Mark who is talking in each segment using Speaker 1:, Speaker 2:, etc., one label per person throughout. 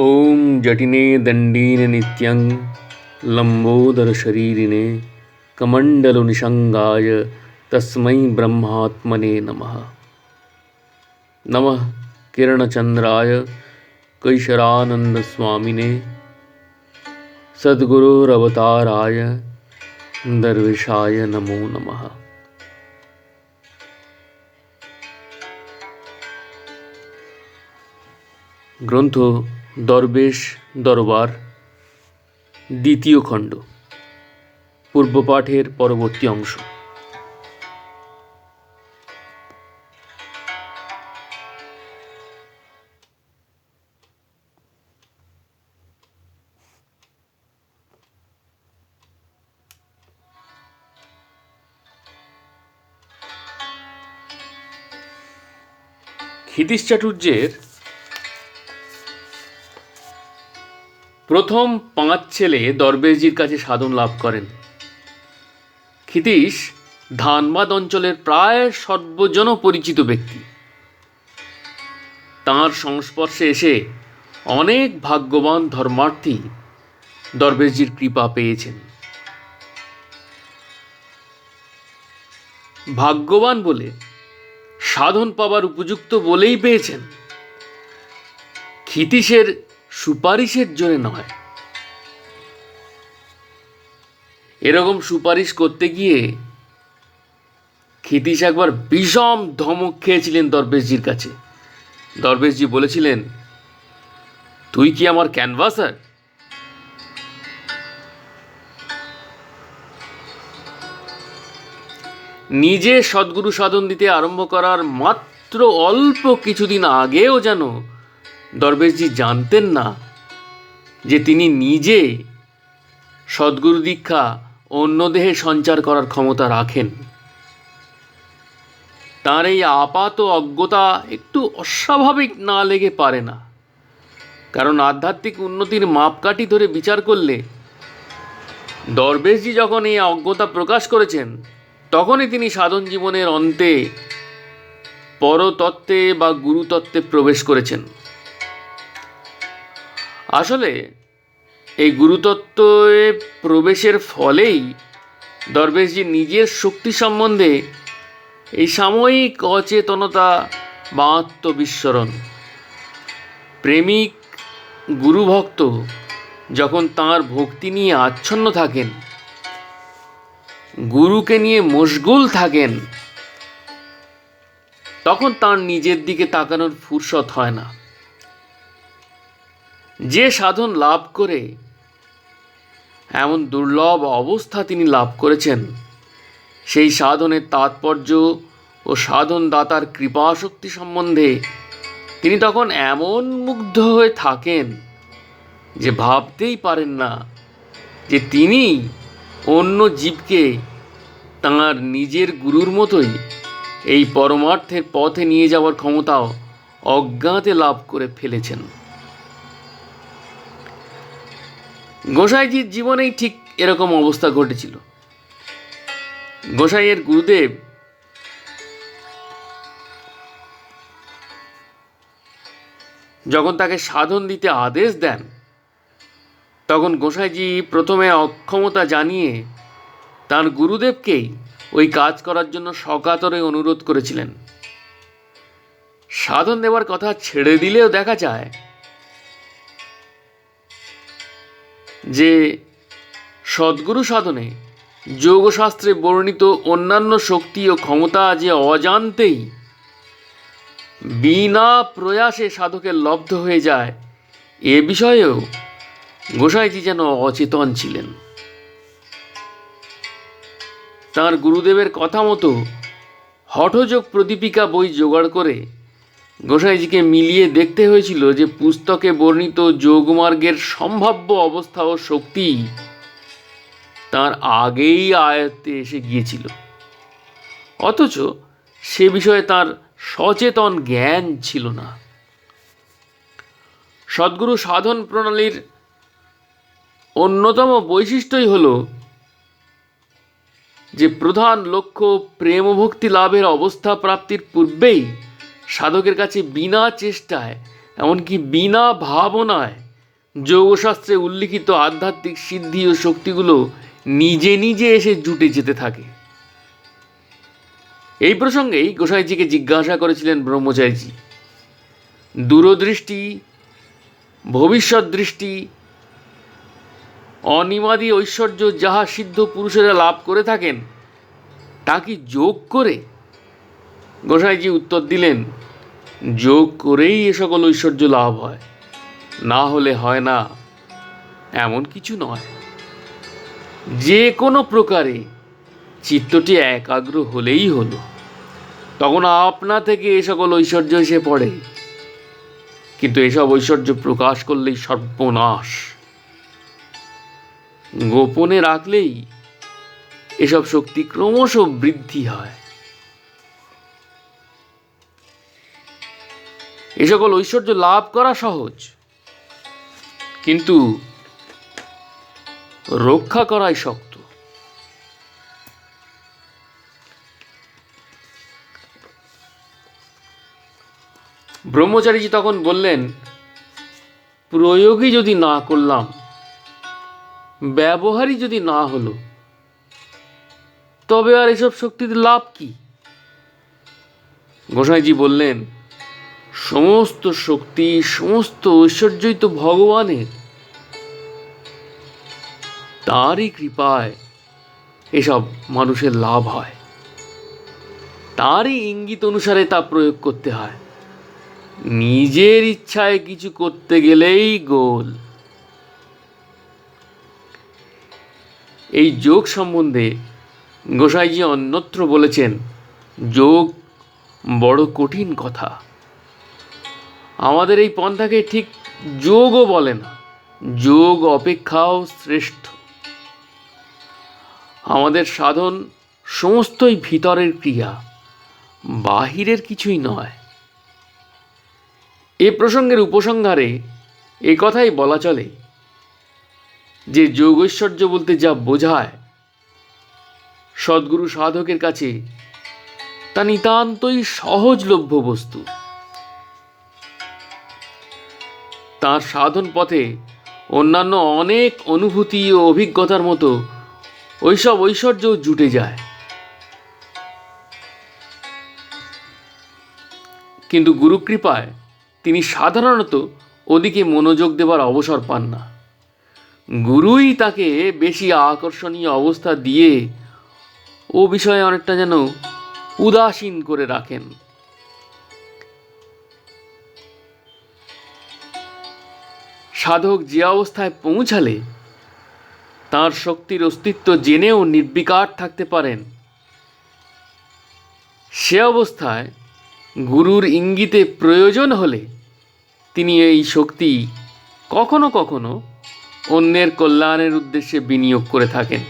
Speaker 1: ॐ जटिने दण्डीन नित्यं लम्बोदरशरीरिणे कमण्डलुनिषङ्गाय तस्मै ब्रह्मात्मने नमः। नमः किरणचन्द्राय कैशरानन्दस्वामिने सद्गुरोरवताराय दर्विशाय नमो नमः গ্রন্থ দরবেশ দরবার দ্বিতীয় খণ্ড পূর্বপাঠের পরবর্তী অংশ। ক্ষিতীশ চাটুর্যের প্রথম পাঁচ ছেলে দরবেশজির কাছে সাধন লাভ করেন। ক্ষিতীশ ধানবাদ অঞ্চলের প্রায় সর্বজন পরিচিত ব্যক্তি। তাঁর সংস্পর্শে এসে অনেক ভাগ্যবান ধর্মার্থী দরবেশজির কৃপা পেয়েছেন। ভাগ্যবান বলে সাধন পাবার উপযুক্ত বলেই পেয়েছেন। ক্ষিতীশের সুপারিশের জন্য নয়। এরকম সুপারিশ করতে গিয়ে ক্ষিতীশ একবার বিষম ধমক খেয়েছিলেন দরবেশজির কাছে। দরবেশজি বলেছিলেন, তুই কি আমার ক্যানভাসার? নিজে সদ্গুরু সাধন দিতে আরম্ভ করার মাত্র অল্প কিছুদিন আগেও যেন দরবেশজি জানতেন না যে তিনি নিজে সদ্গুরু দীক্ষা অন্য দেহে সঞ্চার করার ক্ষমতা রাখেন। তার এই আপাত অজ্ঞতা একটু অস্বাভাবিক না লেগে পারে না। কারণ আধ্যাত্মিক উন্নতির মাপকাঠি ধরে বিচার করলে দরবেশজি যখন এই অজ্ঞতা প্রকাশ করেছেন, তখনই তিনি সাধন জীবনের অন্তে পরতত্ত্বে বা গুরুতত্ত্বে প্রবেশ করেছেন। আসলে এই গুরুতত্ত্বে প্রবেশের ফলেই দরবেশজি নিজের শক্তি সম্বন্ধে এই সাময়িক অচেতনতা বা আত্মবিস্মরণ। প্রেমিক গুরুভক্ত যখন তাঁর ভক্তি নিয়ে আচ্ছন্ন থাকেন, গুরুকে নিয়ে মশগুল থাকেন, তখন তার নিজের দিকে তাকানোর ফুরসত হয় না। যে সাধন লাভ করে, এমন দুর্লভ অবস্থা তিনি লাভ করেছেন। সেই সাধনের তাৎপর্য ও সাধন দাতার কৃপাশক্তি সম্বন্ধে তিনি তখন এমন মুগ্ধ হয়ে থাকেন যে ভাবতেই পারেন না যে তিনি অন্য জীবকে তাঁর নিজের গুরুর মতোই এই পরমার্থের পথে নিয়ে যাওয়ার ক্ষমতাও অজ্ঞাতে লাভ করে ফেলেছেন। গোসাইজির জীবনেই ঠিক এরকম অবস্থা ঘটেছিল। গোসাইয়ের গুরুদেব যখন তাকে সাধন দিতে আদেশ দেন, তখন গোসাইজি প্রথমে অক্ষমতা জানিয়ে তার গুরুদেবকেই ওই কাজ করার জন্য সকাতরে অনুরোধ করেছিলেন। সাধন দেওয়ার কথা ছেড়ে দিলেও দেখা যায় যে সদ্গুরু সাধনে যোগশাস্ত্রে বর্ণিত অন্যান্য শক্তি ও ক্ষমতা যে অজান্তেই বিনা প্রয়াসে সাধকের লব্ধ হয়ে যায়, এ বিষয়েও গোসাইজি যেন অচেতন ছিলেন। তার গুরুদেবের কথা মতো হঠযোগ প্রদীপিকা বই জোগাড় করে গোসাইজিকে মিলিয়ে দেখতে হয়েছিল যে পুস্তকে বর্ণিত যোগমার্গের সম্ভাব্য অবস্থা ও শক্তি তার আগেই আয়ত্তে এসে গিয়েছিল। অথচ সে বিষয়ে তার সচেতন জ্ঞান ছিল না। সদ্গুরু সাধন প্রণালীর অন্যতম বৈশিষ্ট্যই হল যে প্রধান লক্ষ্য প্রেমভক্তি লাভের অবস্থা প্রাপ্তির পূর্বেই সাধকের কাছে বিনা চেষ্টায়, এমনকি বিনা ভাবনায় যোগশাস্ত্রে উল্লিখিত আধ্যাত্মিক সিদ্ধি ও শক্তিগুলো নিজে নিজে এসে জুটে যেতে থাকে। এই প্রসঙ্গেই গোসাইজিকে জিজ্ঞাসা করেছিলেন ব্রহ্মচারীজি, দূরদৃষ্টি, ভবিষ্যৎ দৃষ্টি, অনিমাদি ঐশ্বর্য যাহা সিদ্ধ পুরুষেরা লাভ করে থাকেন, তা কি যোগ করে গোসাইজি উত্তর দিলেন, যোগ করেই এ সকল ঐশ্বর্য লাভ হয়। না হলে হয় না, এমন কিছু নয়। যে কোনো প্রকারে চিত্তটি একাগ্র হলেই হলো। তখন আপনা থেকে এ সকল ঐশ্বর্য এসে পড়ে। কিন্তু এসব ঐশ্বর্য প্রকাশ করলেই সর্বনাশ। গোপনে রাখলেই এসব শক্তি ক্রমশ বৃদ্ধি হয়। এ সকল ঐশ্বর্য লাভ করা সহজ। কিন্তু রক্ষা করাই শক্ত। ব্রহ্মচারীজি তখন বললেন, প্রয়োগই যদি না করলাম, ব্যবহারই যদি না হলো, তবে আর এসব শক্তিতে লাভ কি? গোসাইজি বললেন সমস্ত শক্তি, সমস্ত ঐশ্বর্যই তো ভগবানের। তারই কৃপায় এসব মানুষের লাভ হয়। তারই ইঙ্গিত অনুসারে তা প্রয়োগ করতে হয়। নিজের ইচ্ছায় কিছু করতে গেলেই গোল। এই যোগ সম্বন্ধে গোসাইজি অন্যত্র বলেছেন, যোগ বড় কঠিন কথা। আমাদের এই পন্থাকে ঠিক যোগও বলে না। যোগ অপেক্ষাও শ্রেষ্ঠ। আমাদের সাধন সমস্তই ভিতরের ক্রিয়া, বাহিরের কিছুই নয়। এ প্রসঙ্গের উপসংহারে এ কথাই বলা চলে যে যোগ ঐশ্বর্য বলতে যা বোঝায়, সদ্গুরু সাধকের কাছে তা নিতান্তই সহজলভ্য বস্তু। তার সাধন পথে অন্যান্য অনেক অনুভূতি ও অভিজ্ঞতার মতো ওইসব ঐশ্বর্যও জুটে যায়। কিন্তু গুরুকৃপায় তিনি সাধারণত ওদিকে মনোযোগ দেবার অবসর পান না। গুরুই তাকে বেশি আকর্ষণীয় অবস্থা দিয়ে ও বিষয়ে অনেকটা যেন উদাসীন করে রাখেন। সাধক যে অবস্থায় পৌঁছালে, তার শক্তির অস্তিত্ব জেনেও নির্বিকার থাকতে পারেন। সে অবস্থায় গুরুর ইঙ্গিতে প্রয়োজন হলে তিনি এই শক্তি কখনো কখনো অন্যের কল্যাণের উদ্দেশ্যে বিনিয়োগ করে থাকেন।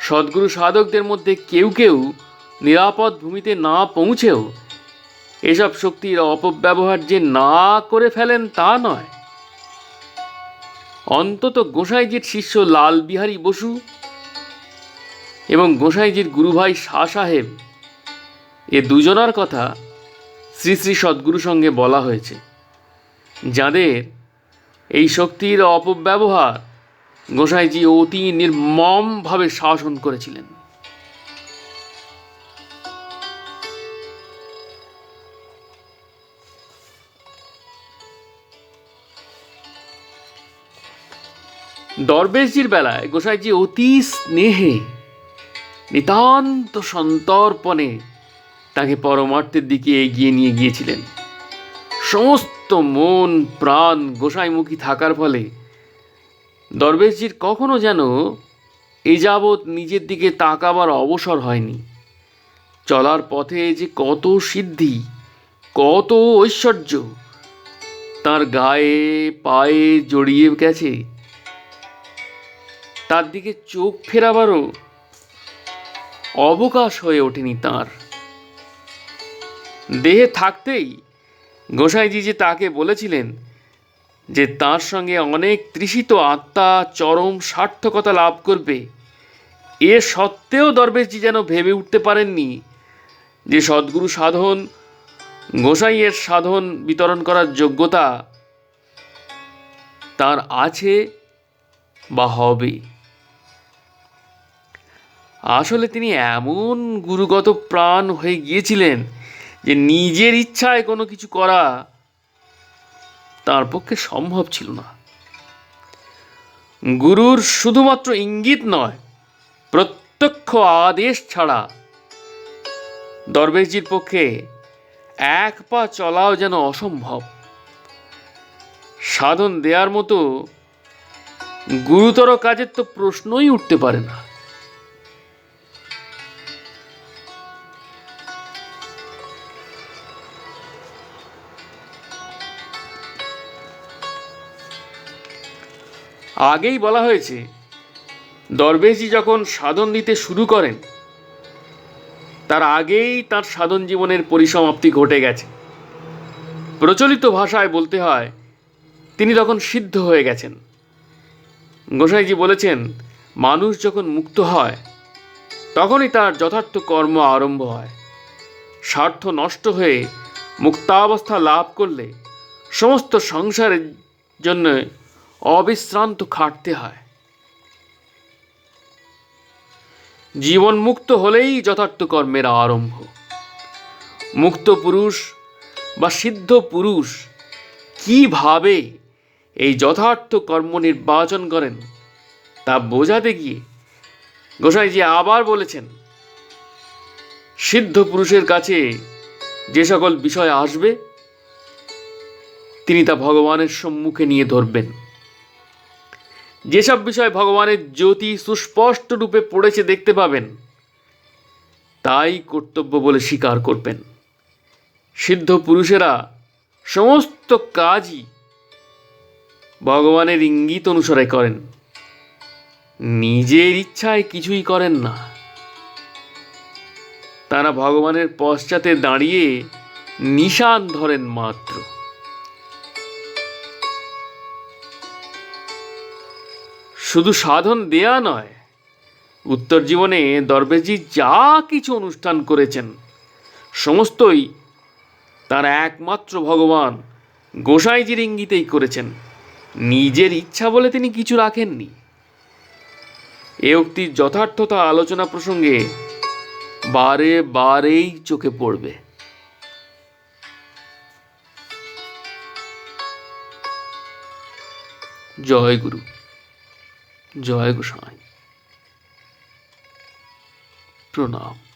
Speaker 1: সদ্গুরু সাধকদের মধ্যে কেউ কেউ নিরাপদ ভূমিতে না পৌঁছেও এসব শক্তির অপব্যবহার যে না করে ফেলেন তা নয়। অন্তত গোসাইজির শিষ্য লাল বিহারী বসু এবং গোসাইজির গুরুভাই শাহ সাহেব এ দুজনার কথা শ্রী শ্রী সদ্গুরু সঙ্গে বলা হয়েছে, যাদের এই শক্তির অপব্যবহার গোসাইজি অতি নির্মমভাবে শাসন করেছিলেন। দরবেশজির বেলায় গোসাইজি অতি স্নেহে, নিতান্ত সন্তর্পণে তাকে পরমার্থের দিকে এগিয়ে নিয়ে গিয়েছিলেন। সমস্ত মন, প্রাণ গোসাইমুখী থাকার ফলে দরবেশজির কখনো যেন এ যাবৎ নিজের দিকে তাকাবার অবসর হয়নি। চলার পথে যে কত সিদ্ধি, কত ঐশ্বর্য, তার গায়ে, পায়ে জড়িয়ে গেছে তার দিকে চোখ ফেরাবারও অবকাশ হয়ে ওঠেনি তার। দেহে থাকতেই গোসাইজি যে তাকে বলেছিলেন যে তার সঙ্গে অনেক তৃষিত আত্মা চরম সার্থকতা লাভ করবে, এ সত্ত্বেও দরবেশজি যেন ভেবে উঠতে পারেননি যে সদ্গুরু সাধন, গোসাইয়ের সাধন বিতরণ করার যোগ্যতা তার আছে বা হবে। আসলে তিনি এমন গুরুগত প্রাণ হয়ে গিয়েছিলেন যে নিজের ইচ্ছায় কোনো কিছু করা তার পক্ষে সম্ভব ছিল না। গুরুর শুধুমাত্র ইঙ্গিত নয়, প্রত্যক্ষ আদেশ ছাড়া দরবেশজির পক্ষে এক পা চলাও যেন অসম্ভব। সাধন দেওয়ার মতো গুরুতর কাজের তো প্রশ্নই উঠতে পারে না। আগেই বলা হয়েছে দরবেশজি যখন সাধন দিতে শুরু করেন, তার আগেই তার সাধন জীবনের পরিসমাপ্তি ঘটে গেছে। প্রচলিত ভাষায় বলতে হয়, তিনি তখন সিদ্ধ হয়ে গেছেন। গোসাইজি বলেছেন, মানুষ যখন মুক্ত হয়, তখনই তার যথার্থ কর্ম আরম্ভ হয়। স্বার্থ নষ্ট হয়ে মুক্তাবস্থা লাভ করলে সমস্ত সংসারের জন্য অবিশ্রান্ত খাটতে হয়। জীবন মুক্ত হলেই যথার্থ কর্মের আরম্ভ। মুক্ত পুরুষ বা সিদ্ধ পুরুষ কীভাবে এই যথার্থ কর্ম নির্বাচন করেন, তা বোঝাতে গিয়ে গোসাইজি আবার বলেছেন, সিদ্ধ পুরুষের কাছে যে সকল বিষয় আসবে, তিনি তা ভগবানের সম্মুখে নিয়ে ধরবেন। যেসব বিষয় ভগবানের জ্যোতি সুস্পষ্ট রূপে পড়েছে দেখতে পাবেন, তাই কর্তব্য বলে স্বীকার করবেন। সিদ্ধ পুরুষেরা সমস্ত কাজই ভগবানের ইঙ্গিত অনুসারে করেন। নিজের ইচ্ছায় কিছুই করেন না। তারা ভগবানের পশ্চাতে দাঁড়িয়ে নিশান ধরেন মাত্র। শুধু সাধন দেয়া নয়, উত্তর জীবনে দরবেজি যা কিছু অনুষ্ঠান করেছেন, সমস্তই তার একমাত্র ভগবান গোসাইজির ইঙ্গিতেই করেছেন। নিজের ইচ্ছা বলে তিনি কিছু রাখেননি। এ উক্তির যথার্থতা আলোচনা প্রসঙ্গে বারে বারেই চোখে পড়বে। জয় গুরু। জয় গোসাই প্রণাম।